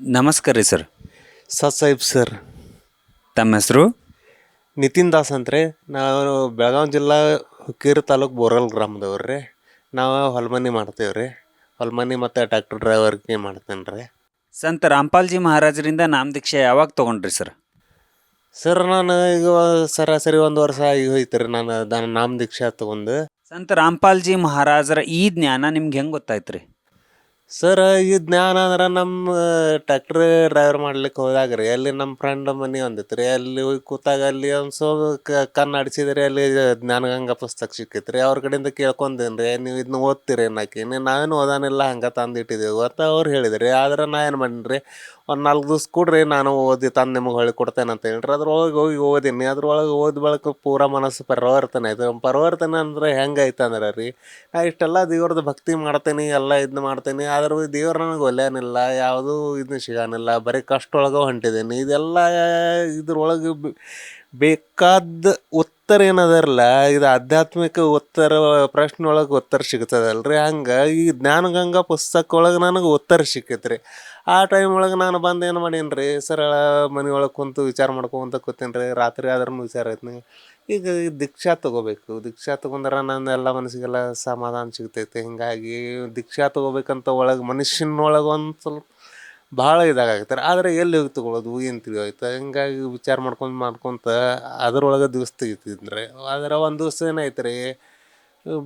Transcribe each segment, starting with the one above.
ನಮಸ್ಕಾರ ರೀ ಸರ್. ಸತ್ ಸಾಹಿಬ್ ಸರ್. ತಮ್ಮ ಹೆಸರು? ನಿತಿನ್ ದಾಸ್ ಅಂತ್ರಿ ನಾವು ಬೆಳಗಾವಿ ಜಿಲ್ಲಾ ಹುಕ್ಕೇರಿ ತಾಲೂಕು ಬೋರಲ್ ಗ್ರಾಮದವ್ರು ರೀ. ನಾವು ಹೊಲ್ಮನಿ ಮಾಡ್ತೇವೆ ರೀ. ಹೊಲ್ಮನಿ ಮತ್ತು ಟ್ರ್ಯಾಕ್ಟರ್ ಡ್ರೈವರ್ಗೆ ಮಾಡ್ತೇನೆ ರೀ. ಸಂತ ರಾಮ್ಪಾಲ್ಜಿ ಮಹಾರಾಜರಿಂದ ನಾಮ ದೀಕ್ಷೆ ಯಾವಾಗ ತೊಗೊಂಡ್ರಿ ಸರ್? ಸರ್ ನಾನು ಈಗ ಸರಾಸರಿ ಒಂದು ವರ್ಷ ಆಗಿ ಹೋಯ್ತು ರೀ ನಾನು ನಾನು ನಾಮ ದೀಕ್ಷೆ ತೊಗೊಂಡು. ಸಂತ ರಾಮ್ಪಾಲ್ಜಿ ಮಹಾರಾಜರ ಈ ಜ್ಞಾನ ನಿಮ್ಗೆ ಹೆಂಗೆ ಗೊತ್ತಾಯ್ತು ರೀ ಸರ್ ಈ ಜ್ಞಾನ ಅಂದ್ರೆ ನಮ್ಮ ಟ್ರ್ಯಾಕ್ಟರ್ ಡ್ರೈವರ್ ಮಾಡ್ಲಿಕ್ಕೆ ಹೋದಾಗ ರೀ ಅಲ್ಲಿ ನಮ್ಮ ಫ್ರೆಂಡ್ ಮನೆ ಒಂದಿತ್ತು ರೀ ಅಲ್ಲಿ ಹೋಗಿ ಕೂತಾಗ ಅಲ್ಲಿ ಒಂದು ಸೊ ಕಣ್ಣು ಆಡಿಸಿದ್ರಿ ಅಲ್ಲಿ ಜ್ಞಾನಗಂಗಾ ಪುಸ್ತಕ ಸಿಕ್ಕಿತ್ತು ರೀ ಅವ್ರ ಕಡೆಯಿಂದ ಕೇಳ್ಕೊಂಡೇನು ರೀ ನೀವು ಇದನ್ನ ಓದ್ತೀರಿ ಅನ್ನಕ್ಕೆ ನಾವೇನು ಓದಾನಿಲ್ಲ, ಹಂಗೆ ತಂದು ಅಂತ ಅವ್ರು ಹೇಳಿದ್ರಿ. ಆದ್ರೆ ನಾ ಏನು ಮಾಡೀನಿ ರೀ ಒಂದು ನಾಲ್ಕು ದಿವ್ಸ ಕೊಡ್ರಿ ನಾನು ಓದಿ ತಂದು ನಿಮಗೆ ಹೊಳ್ಳಿ ಕೊಡ್ತೇನೆ ಅಂತ ಹೇಳ್ರಿ. ಅದ್ರೊಳಗೆ ಹೋಗಿ ಓದೀನಿ. ಅದ್ರೊಳಗೆ ಓದ್ ಬಳಕ ಪೂರ ಮನಸ್ಸು ಪರಿವರ್ತನೆ ಆಯ್ತು. ಪರಿವರ್ತನೆ ಅಂದ್ರೆ ಹೆಂಗೆ ಅಂದ್ರೆ ರೀ, ನಾ ಇಷ್ಟೆಲ್ಲ ದೇವ್ರದ್ದು ಭಕ್ತಿ ಮಾಡ್ತೇನೆ, ಎಲ್ಲ ಇದನ್ನ ಮಾಡ್ತೇನೆ, ಆದ್ರೂ ದೇವ್ರು ನನಗೆ ಒಲ್ಯಾನಿಲ್ಲ ಯಾವುದೂ ಇದನ್ನ ಸಿಗಾನಿಲ್ಲ, ಬರೀ ಕಷ್ಟ ಒಳಗೆ ಹೊಂಟಿದ್ದೀನಿ ಇದೆಲ್ಲ ಇದ್ರೊಳಗೆ ಬೇಕಾದ ಉತ್ತರ ಏನದರಲ್ಲ ಇದು ಆಧ್ಯಾತ್ಮಿಕ ಉತ್ತರ ಪ್ರಶ್ನೆ ಒಳಗೆ ಉತ್ತರ ಸಿಗ್ತದಲ್ರಿ? ಹಂಗೆ ಈ ಜ್ಞಾನಗಂಗಾ ಪುಸ್ತಕ ಒಳಗೆ ನನಗೆ ಉತ್ತರ ಸಿಕ್ಕೈತೆ ರೀ ಆ ಟೈಮ್ ಒಳಗೆ ನಾನು ಬಂದು ಏನು ಮಾಡೀನಿ ರೀ ಸರಳ ಮನೆಯೊಳಗೆ ಕುಂತು ವಿಚಾರ ಮಾಡ್ಕೊಂತ ಕೂತೀನಿ ರೀ ರಾತ್ರಿ ಆದ್ರೂ ವಿಚಾರ ಐತಿ ಈಗ ದೀಕ್ಷಾ ತಗೋಬೇಕು. ದೀಕ್ಷಾ ತಗೊಂಡ್ರೆ ನನ್ನ ಎಲ್ಲ ಮನಸ್ಸಿಗೆಲ್ಲ ಸಮಾಧಾನ ಸಿಗ್ತೈತೆ. ಹಿಂಗಾಗಿ ದೀಕ್ಷಾ ತಗೋಬೇಕಂತ ಒಳಗೆ ಮನುಷ್ಯನೊಳಗೆ ಒಂದು ಸ್ವಲ್ಪ ಭಾಳ ಇದಾಗತ್ತಾರೆ ಆದರೆ ಎಲ್ಲಿ ಹೋಗಿ ತಗೊಳ್ಳೋದು ಏನು ತಿಳಿಯೋಯ್ತು ಹಿಂಗಾಗಿ ವಿಚಾರ ಮಾಡ್ಕೊಂಡು ಮಾಡ್ಕೊತ ಅದರೊಳಗೆ ದಿವಸ ತೆಗಿತಿದ್ರೆ ಆದರೆ ಒಂದು ದಿವಸ ಏನಾಯ್ತು ರೀ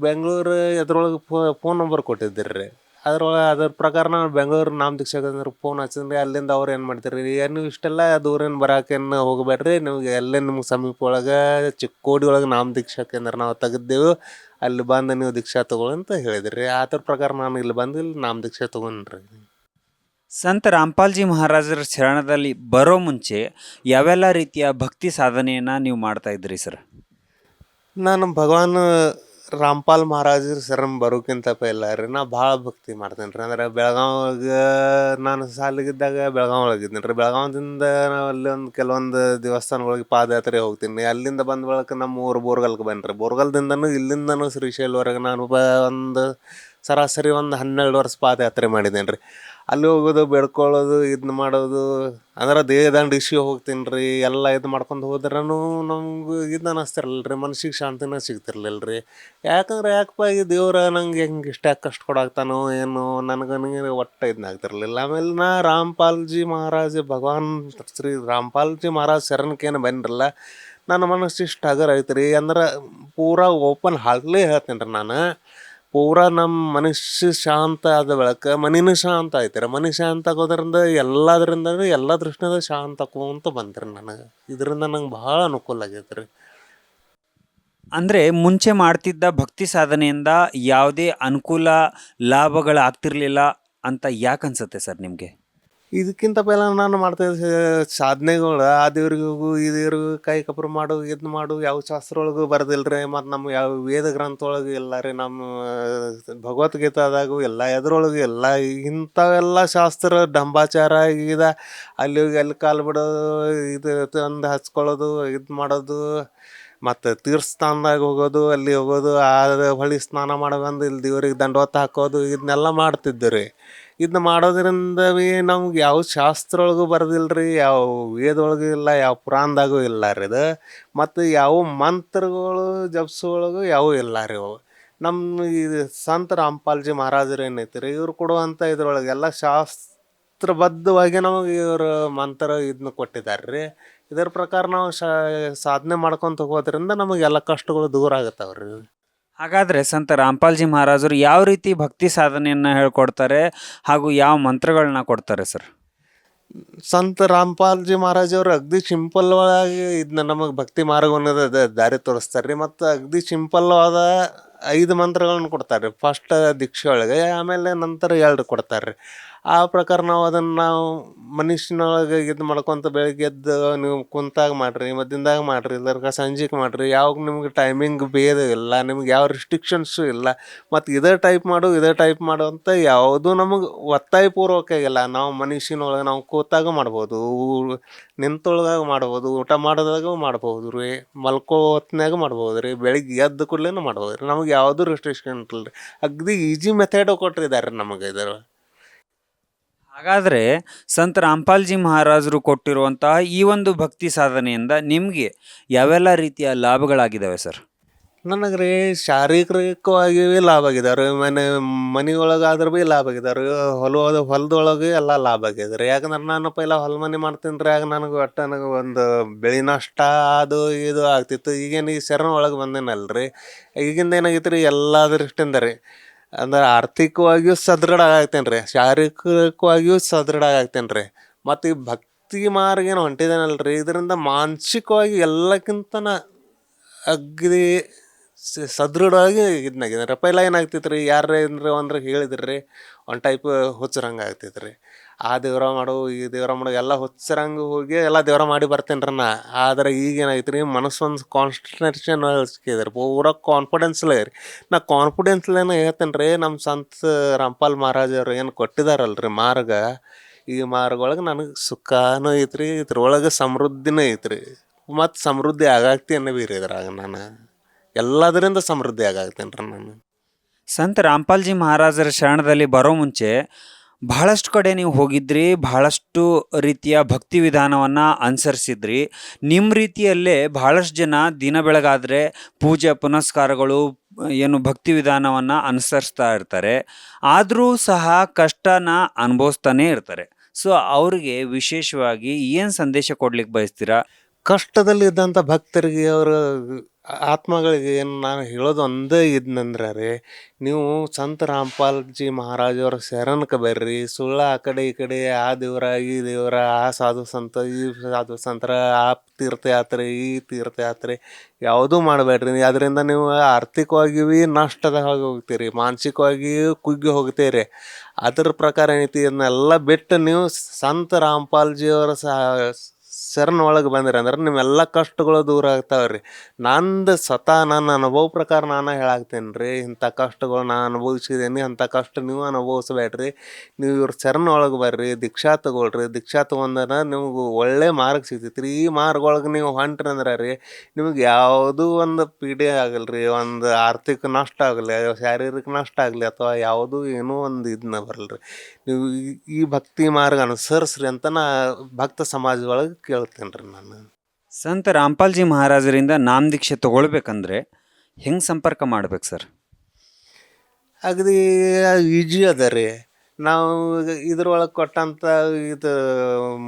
ಬೆಂಗಳೂರು ಅದ್ರೊಳಗೆ ಫೋನ್ ನಂಬರ್ ಕೊಟ್ಟಿದ್ದಿರಿ ರೀ ಅದ್ರೊಳಗೆ ಅದ್ರ ಪ್ರಕಾರ ನಾನು ಬೆಂಗಳೂರು ನಾಮ ಅಂದ್ರೆ ಫೋನ್ ಹಚ್ಚಿದ್ರಿ ಅಲ್ಲಿಂದ ಅವ್ರು ಏನು ಮಾಡ್ತೀರಿ? ಏನು ಇಷ್ಟೆಲ್ಲ ದೂರೇನು ಬರಾಕೇನು ಹೋಗಬೇಡ್ರಿ? ನಿಮ್ಗೆ ಎಲ್ಲೇ ನಿಮ್ಗೆ ಸಮೀಪ ಒಳಗೆ ಚಿಕ್ಕೋಡಿ ಒಳಗೆ ನಾಮ ದೀಕ್ಷಾ ಕೇಂದ್ರ ನಾವು ತೆಗೆದೇವು ಅಲ್ಲಿ ಬಂದು ನೀವು ದೀಕ್ಷಾ ತೊಗೊಳಂತ ಹೇಳಿದ್ರಿ. ಆತರ ಅದ್ರ ಪ್ರಕಾರ ನಾನು ಇಲ್ಲಿ ಬಂದು ಇಲ್ಲಿ ನಾಮ ದೀಕ್ಷಾ ತೊಗೊಂಡ್ರಿ ಸಂತ ರಾಮ್ಪಾಲ್ಜಿ ಮಹಾರಾಜರ ಶರಣದಲ್ಲಿ ಬರೋ ಮುಂಚೆ ಯಾವೆಲ್ಲ ರೀತಿಯ ಭಕ್ತಿ ಸಾಧನೆಯನ್ನು ನೀವು ಮಾಡ್ತಾ ಇದ್ರಿ ಸರ್? ನಾನು ಭಗವಾನ್ ರಾಮ್ಪಾಲ್ ಮಹಾರಾಜರ ಶರಣ ಬರೋಕ್ಕಿಂತ ಪೈಲ ರೀ, ನಾ ಭಾಳ ಭಕ್ತಿ ಮಾಡ್ತೇನೆ ರೀ. ಅಂದ್ರೆ ಬೆಳಗಾವಿಗೆ ನಾನು ಸಾಲಿಗಿದ್ದಾಗ ಬೆಳಗಾವಿ ಒಳಗಿದ್ದೀನಿ ರೀ. ಬೆಳಗಾವಿಂದ ನಾವು ಅಲ್ಲಿ ಒಂದು ಕೆಲವೊಂದು ದೇವಸ್ಥಾನಗಳಿಗೆ ಪಾದಯಾತ್ರೆ ಹೋಗ್ತೀನಿ. ಅಲ್ಲಿಂದ ಬಂದ ಬಳಿಕ ನಮ್ಮ ಊರು ಬೋರ್ಗಲ್ಗೆ ಬನ್ರಿ ಬೋರ್ಗಲ್ದಿಂದನೂ ಇಲ್ಲಿಂದನೂ ಶ್ರೀಶೈಲ್ವರೆಗೆ ನಾನು ಬ ಒಂದು ಸರಾಸರಿ ಒಂದು ಹನ್ನೆರಡು ವರ್ಷ ಪಾದಯಾತ್ರೆ ಮಾಡಿದ್ದೇನೆ ರೀ ಅಲ್ಲಿ ಹೋಗೋದು, ಬೇಡ್ಕೊಳ್ಳೋದು ಇದನ್ನ ಮಾಡೋದು, ಅಂದ್ರೆ ದೇಹದಂಡ ಇಶ್ಯೂ ಹೋಗ್ತೀನಿ ರೀ ಎಲ್ಲ ಇದು ಮಾಡ್ಕೊಂಡು ಹೋದ್ರೂ ನಮ್ಗೆ ಇದು ಅನ್ನಿಸ್ತಿರಲ್ಲ ರೀ ಮನ್ಸಿಗೆ ಶಾಂತಿನ ಸಿಗ್ತಿರ್ಲಿಲ್ಲ ರೀ ಯಾಕಂದ್ರೆ ಯಾಕಪ್ಪ ಈ ದೇವ್ರ ನಂಗೆ ಹೆಂಗೆ ಇಷ್ಟ, ಕಷ್ಟ ಕೊಡಾಕ್ತಾನೋ ಏನೋ ನನಗೆ ನನಗೆ ಒಟ್ಟು ಇದನ್ನ ಆಗ್ತಿರ್ಲಿಲ್ಲ. ಆಮೇಲೆ ನಾ ರಾಮ್ಪಾಲ್ಜಿ ಮಹಾರಾಜ, ಭಗವಾನ್ ಶ್ರೀ ರಾಮ್ಪಾಲ್ಜಿ ಮಹಾರಾಜ್ ಶರಣಕ್ಕೇನು ಬಂದಿರಲ್ಲ, ನನ್ನ ಮನಸ್ಸು ಇಷ್ಟ ಆಗರ್ ಐತ್ರಿ ಅಂದ್ರೆ ಪೂರಾ ಓಪನ್ ಹಾಲ್ಲೇ ಹೇಳ್ತೀನಿ ರೀ ನಾನು. ಪೂರಾ ನಮ್ಮ ಮನುಷ್ಯ ಶಾಂತ ಆದ ಬೆಳಕ ಮನೇನು ಶಾಂತ ಆಯ್ತಾರೆ ಮನಿ ಶಾಂತ ಆಗೋದ್ರಿಂದ ಎಲ್ಲದರಿಂದ ಎಲ್ಲ ದೃಷ್ಟಿಯಿಂದ ಶಾಂತ ಅಂತ ಬಂತ್ರಿ ನನಗೆ. ಇದರಿಂದ ನಂಗೆ ಭಾಳ ಅನುಕೂಲ ಆಗೈತೆ ರೀ ಅಂದರೆ ಮುಂಚೆ ಮಾಡ್ತಿದ್ದ ಭಕ್ತಿ ಸಾಧನೆಯಿಂದ ಯಾವುದೇ ಅನುಕೂಲ ಲಾಭಗಳು ಆಗ್ತಿರ್ಲಿಲ್ಲ ಅಂತ ಯಾಕೆ ಅನ್ಸುತ್ತೆ ಸರ್ ನಿಮಗೆ? ಇದಕ್ಕಿಂತ ಪೆಹಲ ನಾನು ಮಾಡ್ತಾ ಸಾಧನೆಗಳು, ಆ ದೇವ್ರಿಗೆ, ಈ ದೇವ್ರಿಗೆ ಕೈ ಕಪ್ರ ಮಾಡು ಇದು ಮಾಡು, ಯಾವ ಶಾಸ್ತ್ರ ಒಳಗೂ ಬರ್ದಿಲ್ಲ ಮತ್ತು ನಮ್ಮ ಯಾವ ವೇದ ಗ್ರಂಥ ಒಳಗೆ ಇಲ್ಲ ರೀ, ನಮ್ಮ ಭಗವದ್ಗೀತಾದಾಗೂ ಎಲ್ಲ ಎದ್ರೊಳಗೂ ಎಲ್ಲ ಇಂಥವೆಲ್ಲ ಶಾಸ್ತ್ರ ಡಂಬಾಚಾರ ಇದ ಅಲ್ಲಿ ಹೋಗಿ ಅಲ್ಲಿ ಕಾಲು ಬಿಡೋದು, ಇದು ತಂದು ಹಚ್ಕೊಳ್ಳೋದು, ಇದು ಮಾಡೋದು, ಮತ್ತು ತೀರ್ಥಸ್ಥಾನದಾಗ ಹೋಗೋದು, ಅಲ್ಲಿ ಹೋಗೋದು, ಆ ಹೊಳಿ ಸ್ನಾನ ಮಾಡೋ ಬಂದು ಇಲ್ಲಿ ದೇವ್ರಿಗೆ ದಂಡವತ್ತ ಹಾಕೋದು, ಇದನ್ನೆಲ್ಲ ಮಾಡ್ತಿದ್ದೆ ರೀ. ಇದನ್ನ ಮಾಡೋದ್ರಿಂದ ನಮ್ಗೆ ಯಾವ ಶಾಸ್ತ್ರ ಒಳಗೂ ರೀ ಯಾವ ವೇದೊಳಗೂ ಇಲ್ಲ, ಯಾವ ಪುರಾಣದಾಗೂ ಇಲ್ಲ ರೀ ಇದು. ಮತ್ತು ಯಾವ ಮಂತ್ರಗಳು ಜಪ್ಸೊಳಗೂ ಯಾವ ಇಲ್ಲ ರೀ ಅವು ನಮ್ಮ ಇದು ಸಂತ ರಾಮ್ಪಾಲ್ಜಿ ಮಹಾರಾಜರು ಏನೈತಿ ರೀ, ಇವ್ರು ಕೊಡುವಂಥ ಇದ್ರೊಳಗೆ ಎಲ್ಲ ಶಾಸ್ತ್ರಬದ್ಧವಾಗಿ ನಮಗೆ ಇವರು ಮಂತ್ರ ಇದನ್ನ ಕೊಟ್ಟಿದ್ದಾರೆ ರೀ. ಇದರ ಪ್ರಕಾರ ನಾವು ಶಾ, ಸಾಧನೆ ಮಾಡ್ಕೊತ ಹೋಗೋದ್ರಿಂದ ನಮಗೆಲ್ಲ ಕಷ್ಟಗಳು ದೂರ ಆಗತ್ತವ್ರಿ. ರೀ ಹಾಗಾದರೆ ಸಂತ ರಾಮ್ಪಾಲ್ಜಿ ಮಹಾರಾಜರು ಯಾವ ರೀತಿ ಭಕ್ತಿ ಸಾಧನೆಯನ್ನು ಹೇಳ್ಕೊಡ್ತಾರೆ ಹಾಗೂ ಯಾವ ಮಂತ್ರಗಳನ್ನ ಕೊಡ್ತಾರೆ ಸರ್? ಸಂತ ರಾಮ್ಪಾಲ್ಜಿ ಮಹಾರಾಜ್ ಅಗ್ದಿ ಸಿಂಪಲ್ ಒಳಗೆ ಇದನ್ನ ನಮಗೆ ಭಕ್ತಿ ಮಾರ್ಗವನ್ನು ದಾರಿ ತೋರಿಸ್ತಾರೆ ರೀ ಮತ್ತು ಅಗ್ದಿ ಸಿಂಪಲ್ವಾದ ಐದು ಮಂತ್ರಗಳನ್ನು ಕೊಡ್ತಾರೆ ರೀ ಫಸ್ಟ್ ದೀಕ್ಷೆ ಒಳಗೆ, ಆಮೇಲೆ ನಂತರ ಎರಡು ಕೊಡ್ತಾರೆ ರೀ ಆ ಪ್ರಕಾರ ನಾವು ಅದನ್ನು ನಾವು ಮನುಷ್ಯನೊಳಗೆ ಇದು ಮಾಡ್ಕೊತ ಬೆಳಗ್ಗೆ ಎದ್ದು ನೀವು ಕುಂತಾಗ ಮಾಡಿರಿ, ಮದ್ದಿಂದಾಗ ಮಾಡಿರಿ ಇಲ್ಲರ್ಕ ಸಂಜೆಗೆ ಮಾಡಿರಿ, ಯಾವಾಗ ನಿಮ್ಗೆ ಟೈಮಿಂಗ್ ಭೇದ ಇಲ್ಲ, ನಿಮ್ಗೆ ಯಾವ ರಿಸ್ಟ್ರಿಕ್ಷನ್ಸು ಇಲ್ಲ, ಮತ್ತು ಇದೇ ಟೈಪ್ ಮಾಡು, ಇದೇ ಟೈಪ್ ಮಾಡು ಅಂತ ಯಾವುದೂ ನಮಗೆ ಒತ್ತಾಯಪೂರ್ವಕ ಇಲ್ಲ ನಾವು ಮನುಷ್ಯನೊಳಗೆ ನಾವು ಕೂತಾಗ ಮಾಡ್ಬೋದು. ನಿಂತೊಳಗಾಗ ಮಾಡ್ಬೋದು, ಊಟ ಮಾಡೋದಾಗ ಮಾಡ್ಬೋದು ರೀ ಮಲ್ಕೋ ಹೊತ್ನ್ಯಾಗ ಮಾಡ್ಬೋದು ರೀ, ಬೆಳಿಗ್ಗೆ ಎದ್ದ ಕೂಡಲೇ ಮಾಡ್ಬೋದು ರೀ, ನಮಗೆ ಯಾವುದೂ ರೆಸ್ಟ್ರಿಕ್ಷನ್ ಇಲ್ಲ ರೀ. ಅಗ್ದಿ ಈಜಿ ಮೆಥಡ್ ಕೊಟ್ಟಿದ್ದಾರೆ ನಮಗೆ ಇದರ. ಹಾಗಾದರೆ ಸಂತ ರಾಮ್ಪಾಲ್ಜಿ ಮಹಾರಾಜರು ಕೊಟ್ಟಿರುವಂತಹ ಈ ಒಂದು ಭಕ್ತಿ ಸಾಧನೆಯಿಂದ ನಿಮಗೆ ಯಾವೆಲ್ಲ ರೀತಿಯ ಲಾಭಗಳಾಗಿದ್ದಾವೆ ಸರ್? ನನಗೆ ರೀ ಶಾರೀರಿಕವಾಗಿ ಲಾಭ ಆಗಿದಾವೆ ಮನೆ, ಮನೆಯೊಳಗಾದ್ರೆ ಭೀ ಲಾಭ ಆಗಿದಾವೆ ಹೊಲ ಹೊಲದೊಳಗೆ ಎಲ್ಲ ಲಾಭ ಆಗಿದೆ ರೀ ಯಾಕಂದ್ರೆ ನಾನು ಪೈಲ ಹೊಲ ಮನೆ ಮಾಡ್ತೀನಿ ರೀ ಆಗ ನನಗೆ ಒಟ್ಟು ನನಗೆ ಒಂದು ಬೆಳೆ ನಷ್ಟ ಅದು ಇದು ಆಗ್ತಿತ್ತು. ಈಗೇನು ಈ ಶರಣ ಒಳಗೆ ಬಂದೇನಲ್ರಿ? ಈಗಿಂದ ಏನಾಗೈತೆ ರೀ ಎಲ್ಲ ದೃಷ್ಟಿಯಿಂದ ರೀ. ಅಂದ್ರೆ ಆರ್ಥಿಕವಾಗಿಯೂ ಸದೃಢ ಆಗ್ತೇನೆ ರೀ ಶಾರೀರಿಕವಾಗಿಯೂ ಸದೃಢ ಆಗ್ತೇನೆ ರೀ ಮತ್ತು ಈ ಭಕ್ತಿ ಮಾರ್ಗ ಏನು ಹೊಂಟಿದ್ದೇನಲ್ರಿ ಇದರಿಂದ ಮಾನಸಿಕವಾಗಿ ಎಲ್ಲಕ್ಕಿಂತನ ಅಗ್ದಿ ಸದೃಢವಾಗಿ ಇದನ್ನಾಗಿದ್ದಾರೆ ಪೈಲ ಏನಾಗ್ತಿತ್ತು ರೀ ಯಾರು ಅಂದ್ರೆ ಹೇಳಿದ್ರಿ ರೀ ಒಂದು ಟೈಪ್ ಹುಚ್ಚರಂಗೆ ಆಗ್ತಿತ್ತು ರೀ ಆ ದೇವ್ರ ಮಾಡು, ಈ ದೇವ್ರ ಮಾಡು, ಎಲ್ಲ ಹುಚ್ಚರಂಗೆ ಹೋಗಿ ಎಲ್ಲ ದೇವ್ರ ಮಾಡಿ ಬರ್ತೇನೆ ರೀ ನಾ. ಆದರೆ ಈಗ ಏನಾಯ್ತು ರೀ ಮನಸ್ಸೊಂದು ಕಾನ್ಸಂಟ್ರೇಷನ್ ಸಿಕ್ಕಿದೆ ರೀ ಪೂರ ಕಾನ್ಫಿಡೆನ್ಸ್ಲೇ ರೀ. ನಾ ಕಾನ್ಫಿಡೆನ್ಸ್ಲೇನ ಹೇಳ್ತೇನೆ ರೀ ನಮ್ಮ ಸಂತ ರಾಮ್ಪಾಲ್ ಮಹಾರಾಜ್ ಏನು ಏನು ಕೊಟ್ಟಿದಾರಲ್ರಿ ಮಾರ್ಗ? ಈ ಮಾರ್ಗ ಒಳಗೆ ನನಗೆ ಸುಖನೂ ಐತ್ರಿ, ಇದ್ರೊಳಗೆ ಸಮೃದ್ಧಿನೂ ಐತ್ರಿ. ಮತ್ತು ಸಮೃದ್ಧಿ ಆಗಾಗ್ತಿ ಅನ್ನೋ ರೀ ಇದ್ರಾಗ ನಾನು. ಎಲ್ಲದರಿಂದ ಸಮೃದ್ಧಿ ಆಗಾಗ್ತೇನೆ ನಾನು ಸಂತ ರಾಮ್ಪಾಲ್ಜಿ ಮಹಾರಾಜರ ಶರಣದಲ್ಲಿ ಬರೋ ಮುಂಚೆ ಬಹಳಷ್ಟು ಕಡೆ ನೀವು ಹೋಗಿದ್ರಿ, ಬಹಳಷ್ಟು ರೀತಿಯ ಭಕ್ತಿ ವಿಧಾನವನ್ನು ಅನುಸರಿಸಿದ್ರಿ. ನಿಮ್ಮ ರೀತಿಯಲ್ಲೇ ಬಹಳಷ್ಟು ಜನ ದಿನ ಬೆಳಗಾದರೆ ಪೂಜೆ, ಪುನಸ್ಕಾರಗಳು, ಏನು ಭಕ್ತಿ ವಿಧಾನವನ್ನು ಅನುಸರಿಸ್ತಾ ಇರ್ತಾರೆ. ಆದರೂ ಸಹ ಕಷ್ಟನ ಅನುಭವಿಸ್ತಾನೇ ಇರ್ತಾರೆ. ಸೊ ಅವ್ರಿಗೆ ವಿಶೇಷವಾಗಿ ಏನು ಸಂದೇಶ ಕೊಡ್ಲಿಕ್ಕೆ ಬಯಸ್ತೀರಾ? ಕಷ್ಟದಲ್ಲಿ ಇದ್ದಂಥ ಭಕ್ತರಿಗೆ ಅವರ ಆತ್ಮಗಳಿಗೆ ಏನು ನಾನು ಹೇಳೋದು ಒಂದೇ ಇದ್ನಂದ್ರೆ ರೀ, ನೀವು ಸಂತ ರಾಮ್ಪಾಲ್ಜಿ ಮಹಾರಾಜವ್ರ ಶರಣಕ್ಕೆ ಬರ್ರಿ, ಸುಳ್ಳ ಆ ಕಡೆ ಈ ಕಡೆ, ಆ ದೇವ್ರ, ಈ ದೇವ್ರ, ಆ ಸಾಧು ಸಂತ, ಈ ಸಾಧು ಸಂತರ, ಆ ತೀರ್ಥಯಾತ್ರೆ, ಈ ತೀರ್ಥಯಾತ್ರೆ, ಯಾವುದೂ ಮಾಡಬೇಡ್ರಿ. ಅದರಿಂದ ನೀವು ಆರ್ಥಿಕವಾಗಿ ಭೀ ಹಾಗೆ ಹೋಗ್ತೀರಿ, ಮಾನಸಿಕವಾಗಿ ಕುಗ್ಗಿ ಹೋಗ್ತೀರಿ. ಅದ್ರ ಪ್ರಕಾರ ಏನೈತಿ ಇದನ್ನೆಲ್ಲ ಬಿಟ್ಟು ನೀವು ಸಂತ ರಾಮ್ಪಾಲ್ಜಿ ಅವರ ಶರಣ ಒಳಗೆ ಬಂದ್ರಿ ಅಂದ್ರೆ ನಿಮ್ಮೆಲ್ಲ ಕಷ್ಟಗಳು ದೂರ ಆಗ್ತಾವೆ ರೀ ನಂದು ಸ್ವತಃ ನನ್ನ ಅನುಭವ ಪ್ರಕಾರ ನಾನು ಹೇಳಾಗ್ತೇನೆ ರೀ ಇಂಥ ಕಷ್ಟಗಳು ನಾನು ಅನುಭವಿಸಿದ್ದೀನಿ ಅಂಥ ಕಷ್ಟ ನೀವು ಅನುಭವಿಸ್ಬೇಡ್ರಿ. ನೀವು ಇವ್ರ ಶರಣ ಒಳಗೆ ಬರ್ರಿ, ದೀಕ್ಷಾ ತಗೊಳ್ರಿ. ದೀಕ್ಷಾ ತಗೊಂಡ್ರೆ ನಿಮ್ಗೆ ಒಳ್ಳೆ ಮಾರ್ಗ ಸಿಗ್ತೈತಿ ರೀ ಈ ಮಾರ್ಗ ಒಳಗೆ ನೀವು ಹೊಂಟ್ರಿ ಅಂದ್ರೆ ರೀ, ನಿಮ್ಗೆ ಯಾವುದೂ ಒಂದು ಪೀಡೆ ಆಗಲ್ಲ ರೀ ಒಂದು ಆರ್ಥಿಕ ನಷ್ಟ ಆಗಲಿ, ಶಾರೀರಿಕ ನಷ್ಟ ಆಗಲಿ, ಅಥವಾ ಯಾವುದೂ ಏನೂ ಒಂದು ಇದನ್ನ ಬರಲ್ರಿ. ನೀವು ಈ- ಭಕ್ತಿ ಮಾರ್ಗ ಅನುಸರಿಸ್ರಿ ಅಂತ ನಾ ಭಕ್ತ ಸಮಾಜದೊಳಗೆ ಕೇಳ್ತೇನೆ ರೀ ನಾನು. ಸಂತ ರಾಮ್ಪಾಲ್ಜಿ ಮಹಾರಾಜರಿಂದ ನಾಮ ದೀಕ್ಷೆ ತಗೊಳ್ಬೇಕಂದ್ರೆ ಹೆಂಗೆ ಸಂಪರ್ಕ ಮಾಡ್ಬೇಕು ಸರ್? ಅಗದಿ ಈಜಿ ಅದ ರೀ. ನಾವು ಇದ್ರೊಳಗೆ ಕೊಟ್ಟಂಥ ಇದು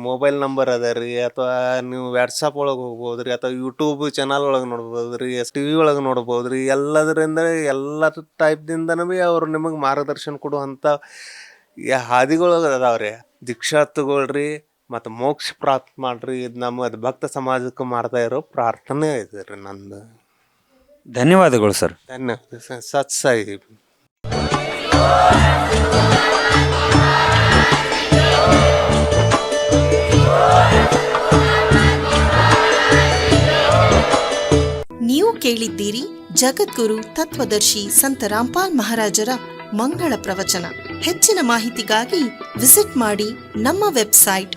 ಮೊಬೈಲ್ ನಂಬರ್ ಅದ ರೀ ಅಥವಾ ನೀವು ವ್ಯಾಟ್ಸಪ್ ಒಳಗೆ ಹೋಗ್ಬೋದು ರೀ ಅಥವಾ ಯೂಟ್ಯೂಬ್ ಚಾನಲ್ ಒಳಗೆ ನೋಡ್ಬೋದು ರೀ ಎಸ್ ಟಿ ವಿ ಒಳಗೆ ನೋಡ್ಬೋದು ರೀ ಎಲ್ಲದರಿಂದ ಎಲ್ಲ ಟೈಪ್ದಿಂದನೂ ಭೀ ಅವ್ರು ನಿಮಗೆ ಮಾರ್ಗದರ್ಶನ ಕೊಡುವಂಥ ಹಾದಿಗಳು ಅದಾವೆ ರೀ. ದೀಕ್ಷಾ ತಗೊಳ್ರಿ ಮತ್ತು ಮೋಕ್ಷ ಪ್ರಾಪ್ತ ಮಾಡ್ರಿ ಇದು ನಮ್ಮ ಅದು ಭಕ್ತ ಸಮಾಜಕ್ಕೆ ಮಾಡ್ತಾ ಇರೋ ಪ್ರಾರ್ಥನೆ ಇದೆ ರೀ ನಂದು. ಧನ್ಯವಾದಗಳು ಸರ್. ಧನ್ಯವಾದ ಸತ್ಸಾಯಿ ಸತ್ ಸಾಹಿಬ್. ನೀವು ಕೇಳಿದ್ದೀರಿ ಜಗದ್ಗುರು ತತ್ವದರ್ಶಿ ಸಂತ ರಾಮ್ಪಾಲ್ ಮಹಾರಾಜರ ಮಂಗಳ ಪ್ರವಚನ. ಹೆಚ್ಚಿನ ಮಾಹಿತಿಗಾಗಿ ವಿಸಿಟ್ ಮಾಡಿ ನಮ್ಮ ವೆಬ್ಸೈಟ್